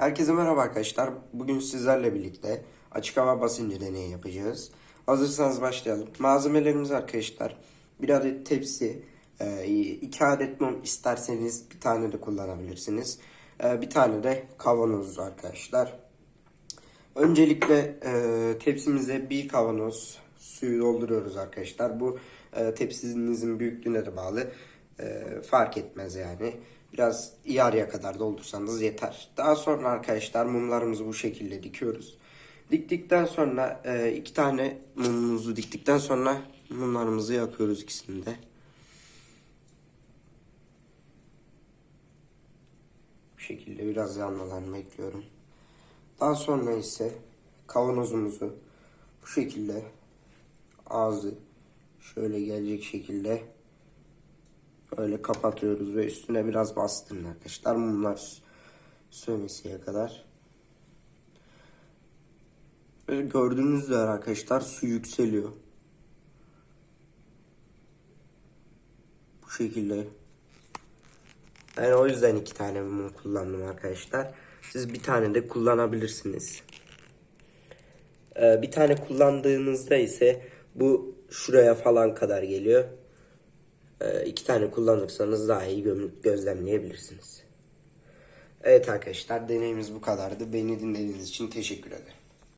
Herkese merhaba arkadaşlar. Bugün sizlerle birlikte açık hava basıncı deneyi yapacağız. Hazırsanız başlayalım. Malzemelerimiz arkadaşlar bir adet tepsi, e, iki adet mum isterseniz bir tane de kullanabilirsiniz. E, Bir tane de kavanoz arkadaşlar. Öncelikle e, tepsimize bir kavanoz suyu dolduruyoruz arkadaşlar. Bu tepsinizin büyüklüğüne de bağlı. E, fark etmez yani. Biraz yarıya kadar doldursanız yeter. Daha sonra arkadaşlar mumlarımızı bu şekilde dikiyoruz. Diktikten sonra e, iki tane mumumuzu diktikten sonra mumlarımızı yakıyoruz ikisini de. Bu şekilde biraz yanmalarını bekliyorum. Daha sonra ise kavanozumuzu bu şekilde ağzı şöyle gelecek şekilde öyle kapatıyoruz ve üstüne biraz bastırın arkadaşlar mumlar sönesiye kadar. Böyle gördüğünüz üzere arkadaşlar su yükseliyor. Bu şekilde. Ben o yüzden iki tane mum kullandım arkadaşlar. Siz bir tane de kullanabilirsiniz. Ee, bir tane kullandığınızda ise bu şuraya falan kadar geliyor. Ee, iki tane kullanırsanız daha iyi gö- gözlemleyebilirsiniz. Evet arkadaşlar deneyimiz bu kadardı. Beni dinlediğiniz için teşekkür ederim.